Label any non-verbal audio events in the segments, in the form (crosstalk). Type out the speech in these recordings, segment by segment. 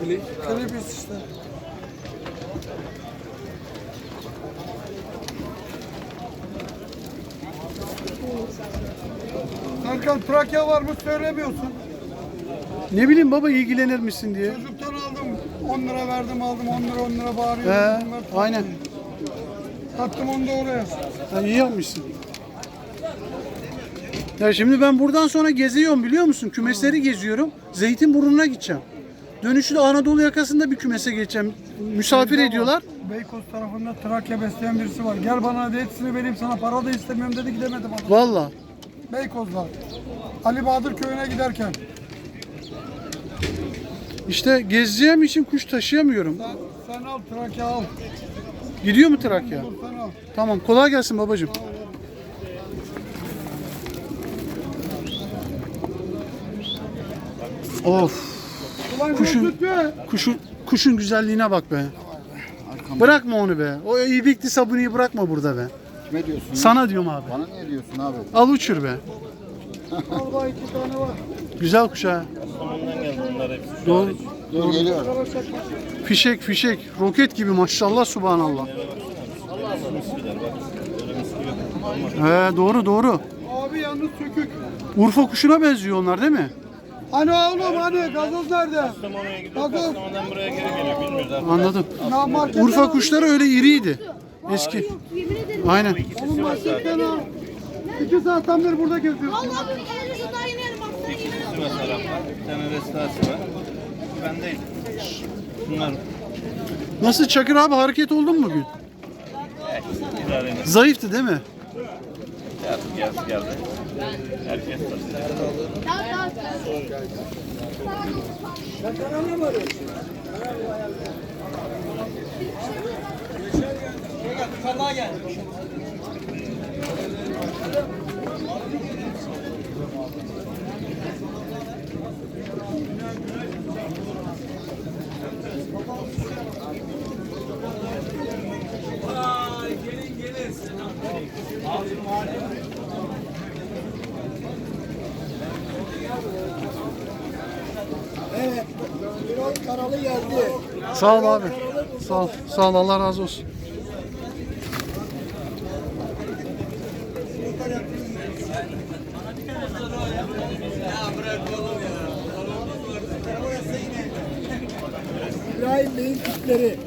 Klip. Klipis işte. Serkan Trakya var mı söylemiyorsun. Ne bileyim baba ilgilenir misin diye. Çocuktan aldım 10 lira verdim aldım 10 lira 10 lira bağırıyor. He, aynen. Attım onu da oraya. Ha, iyi yapmışsın. Ya şimdi ben buradan sonra geziyorum biliyor musun? Kümesleri geziyorum. Zeytinburnu'na gideceğim. Dönüşü de Anadolu yakasında bir kümese geçeceğim. Misafir ediyorlar. Beykoz tarafında Trakya besleyen birisi var. Gel bana hadi hepsini vereyim sana para da istemiyorum dedi gidemedim adam. Valla. Beykoz'da. Ali Bahadır köyüne giderken. İşte gezeceğim için kuş taşıyamıyorum. Sen, sen al Trakya al. Gidiyor mu Trakya? Dur sen al. Tamam kolay gelsin babacığım. Of. Kuşun- Kuşun... be. Kuşun kuşun güzelliğine bak be. Bırakma onu be. O ibikli sabuniyi bırakma burada be. Kime diyorsun? Sana diyorum abi. Bana niye diyorsun abi? Al uçur be. Al bak iki tane var. Güzel kuş ha. Doğru. Dur geliyor. Fişek fişek. Roket gibi maşallah subhanallah. He doğru doğru. Abi yalnız sökük. Urfa kuşuna benziyor onlar değil mi? Hani oğlum hani gazoz nerede? Gazoz. buraya geri geliyor bilmiyoruz artık. Anladım. Ya marketten Urfa al. kuşları öyle iriydi. Eski. Yemin ederim. Aynen. Oğlum marketten al. İki saatten beri burada geziyorsun. Vallahi bir gelirse daha yeni yerim. Bak sen yemin ederim. Bir tane restası var. Bendeydi. Bunlar Nasıl Çakır abi hareket oldun mu bugün? idare edin. Zayıftı değil mi? Geldi geldi geldi. Tabii. Tamam tamam. Sağ ol abi. Sağ ol. Sağ ol Allah razı olsun. İbrahim Bey'in tipleri.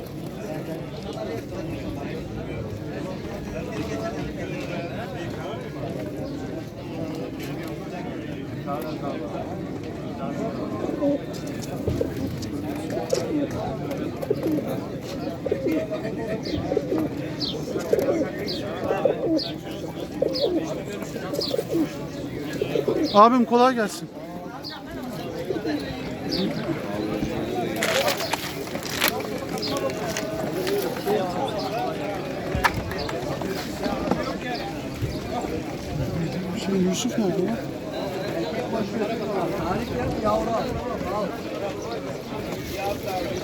Abim kolay gelsin. Şimdi Yusuf nerede ya?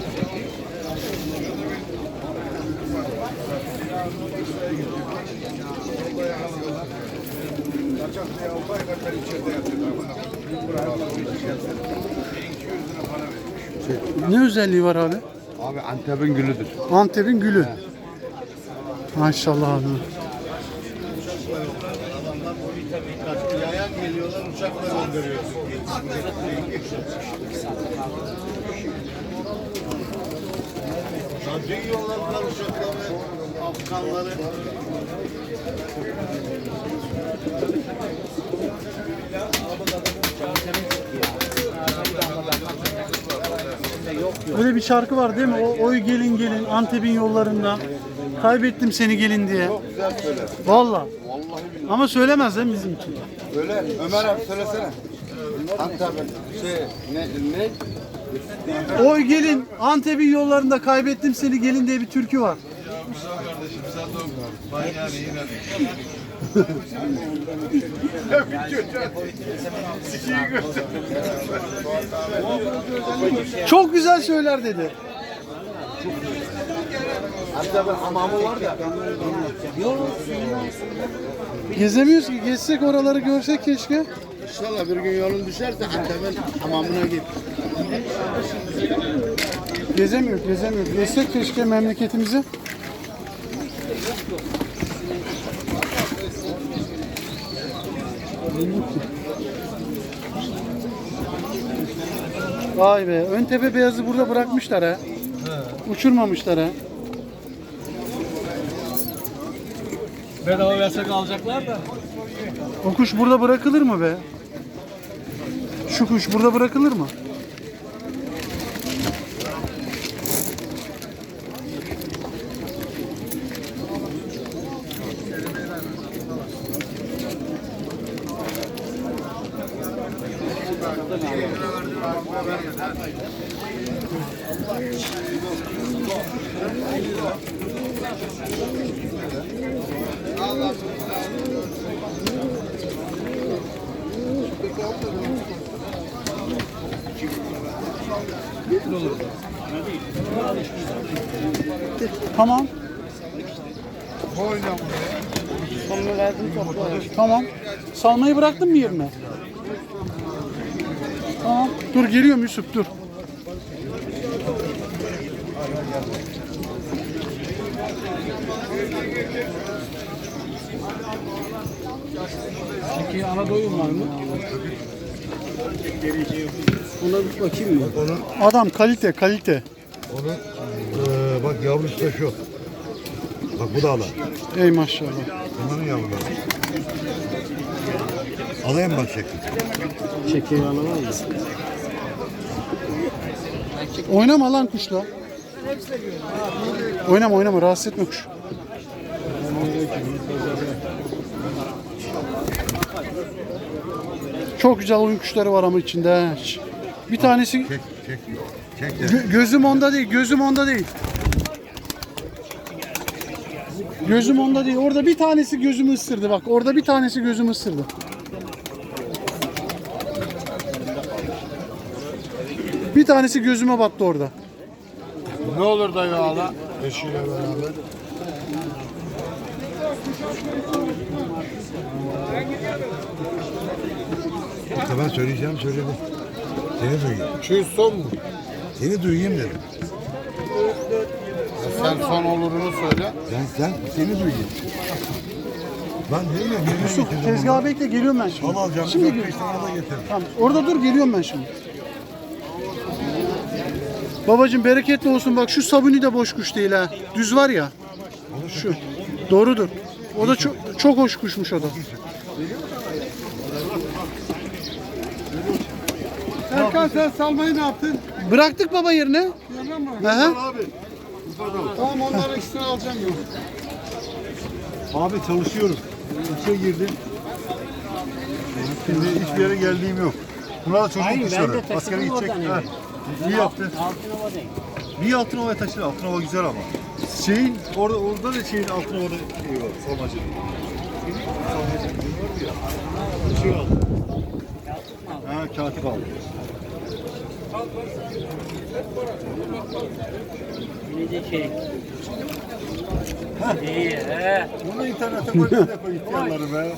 Ne özelliği var abi? Abi Antep'in gülüdür. Antep'in gülü. Maşallah abi. Yayan geliyorlar uçakla gönderiyor. Sadece yollarlar uçakları, Afganları. Öyle bir şarkı var değil mi? O, oy gelin gelin Antep'in yollarında. Kaybettim seni gelin diye. Güzel söyler. Valla. Vallahi billahi. Ama söylemez değil mi bizim için? Öyle. Ömer abi söylesene. Antep'in şey ne ne? Oy gelin Antep'in yollarında kaybettim seni gelin diye bir türkü var. Çok güzel söyler dedi. Gezemiyoruz ki. Gezsek oraları görsek keşke. İnşallah bir gün yolun düşerse Antep'in hamamına git. Gezemiyor, gezemiyor. Gezsek keşke memleketimizi. Vay be, ön tepe beyazı burada bırakmışlar ha. Uçurmamışlar ha. Bedava versek alacaklar da. O kuş burada bırakılır mı be? Şu kuş burada bırakılır mı? Tamam. Tamam. Salmayı bıraktın mı yerine? Tamam. Dur geliyorum Yusuf dur. Peki ana doyum var mı? Ona bir bakayım mı? Adam kalite kalite. Onu eee, bak yavrusu da şu. Bak bu da ala. Ey maşallah. Bunların yavruları. Alayım bak şekli. Çekeği ana var mı? Oynama lan kuşla. Oynama oynama rahatsız etme kuş. Çok güzel oyun kuşları var ama içinde. Bir tanesi Çek çek. Çek de. Gö- gözüm onda değil, gözüm onda değil. Gözüm onda değil. Orada bir tanesi gözümü ısırdı bak. Orada bir tanesi gözümü ısırdı. Bir tanesi gözüme battı orada. Ne olur dayı ağla? Eşiyle beraber. İşte ben söyleyeceğim söyledim. Seni duyayım. Şu son mu? Seni duyayım dedim. Sen son olurunu söyle. Sen sen seni duyayım. Lan dedim ya Yusuf tezgahı bekle geliyorum ben şimdi. Al alacağım. Şimdi Şimdi gel- 5 tane da getir. Tamam, orada dur geliyorum ben şimdi. Babacım bereketli olsun bak şu sabuni de boş kuş değil ha. Düz var ya. Şu. Doğrudur. O da çok çok hoş kuşmuş o da. Erkan sen salmayı ne yaptın? Bıraktık baba yerine. Yalan mı? Hı hı. Tamam onların ikisini alacağım yok. Abi çalışıyorum. İşe girdim. Şimdi hiçbir yere geldiğim yok. Bunlar da çocuk kuşları. Askere gidecek. Ha. İyi yaptı. Bir Altınova'ya taşır. Altınova güzel ama. Şeyin orada orada da şeyin Altınova'da şey var. Salmacı. Salmacı. Şey aldı. Ha katip aldı. Bunu internete koy, bir de koy ihtiyarları be.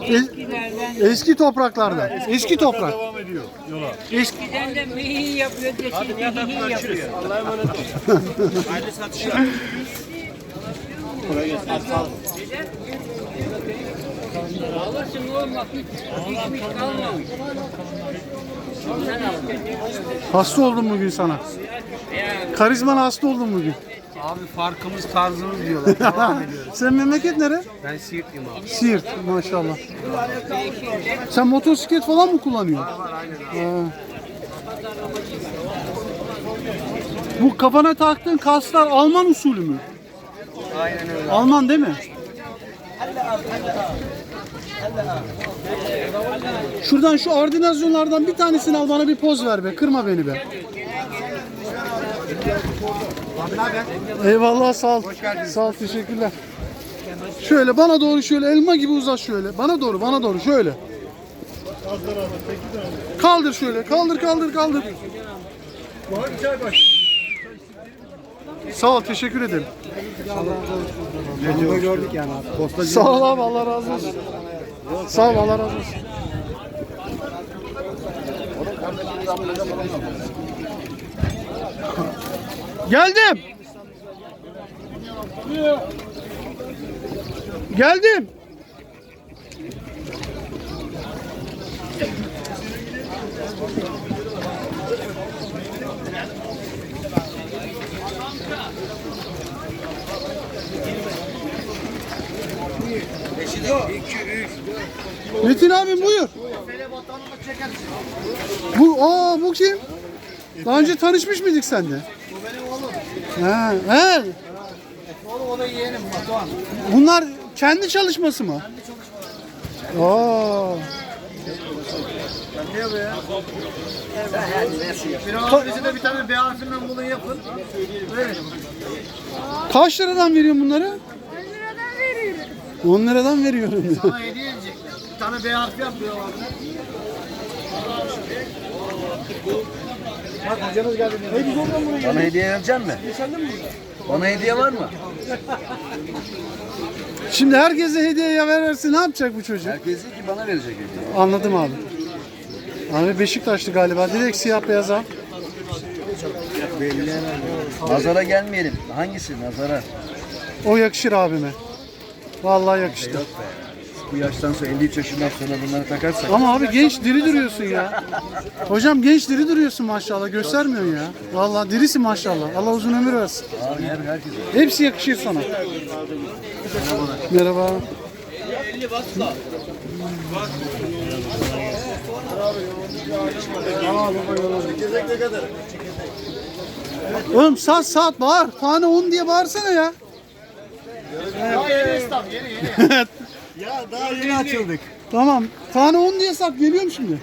Es- eski topraklarda. Eski toprak. Devam ediyor yola. Eski Eskiden de mihi yapıyor, de şimdi hihi yapıyor. Allah'a emanet olun. (laughs) Hayırlı satışlar. Alırsın oğlum bak hiç pişmiş kalmamış. Al. hasta oldum bugün sana. Karizman hasta oldum bugün. Abi farkımız tarzımız diyorlar. (laughs) Devam ediyoruz. Sen memleket nere? Ben Siirtliyim abi. Siirt maşallah. Sen motosiklet falan mı kullanıyorsun? Ha. Bu kafana taktığın kaslar Alman usulü mü? Aynen öyle. Alman değil mi? Şuradan şu ordinasyonlardan bir tanesini al bana bir poz ver be. Kırma beni be. Eyvallah sağ ol. Sağ ol teşekkürler. Şöyle bana doğru şöyle elma gibi uzat şöyle. Bana doğru bana doğru şöyle. Kaldır şöyle kaldır kaldır kaldır. Sağ ol teşekkür ederim. Bunu gördük yani abi. Sağ ol abi Allah razı olsun. Sağ ol Allah razı olsun. Geldim. Geldim. Metin abi buyur. Bu aa bu kim? Daha önce tanışmış mıydık seninle? Bu benim oğlum. He, he. O da yeğenim Batuhan. Bunlar kendi çalışması mı? Aa. Bize de bir tane B harfinden bunu yapın. Kaç liradan veriyorsun bunları? 10 liradan veriyorum. 10 liradan veriyorum diyor. Sana hediye edecek. Bir tane B harfi yapıyor (laughs) abi. Bana hediye verecek mi? Bana hediye var mı? Şimdi herkese hediye verirse ne yapacak bu çocuk? Herkes ki bana verecek hediye. Anladım abi. Abi Beşiktaşlı galiba. Direkt siyah beyaz al. Nazara gelmeyelim. Hangisi nazara? O yakışır abime. Vallahi yakıştı. Yok be. Bu yaştan sonra 53 yaşından sonra bunları takarsak. Ama abi genç diri duruyorsun ya. Hocam genç diri duruyorsun maşallah. Göstermiyorsun ya. Vallahi dirisin maşallah. Allah uzun ömür versin. Abi her herkes. Hepsi yakışır sana. Merhaba. Oğlum saat saat bağır. Tane 10 diye bağırsana ya. (laughs) Ya daha yeni açıldık. Tamam. Tane 10 diye sat. Geliyorum şimdi.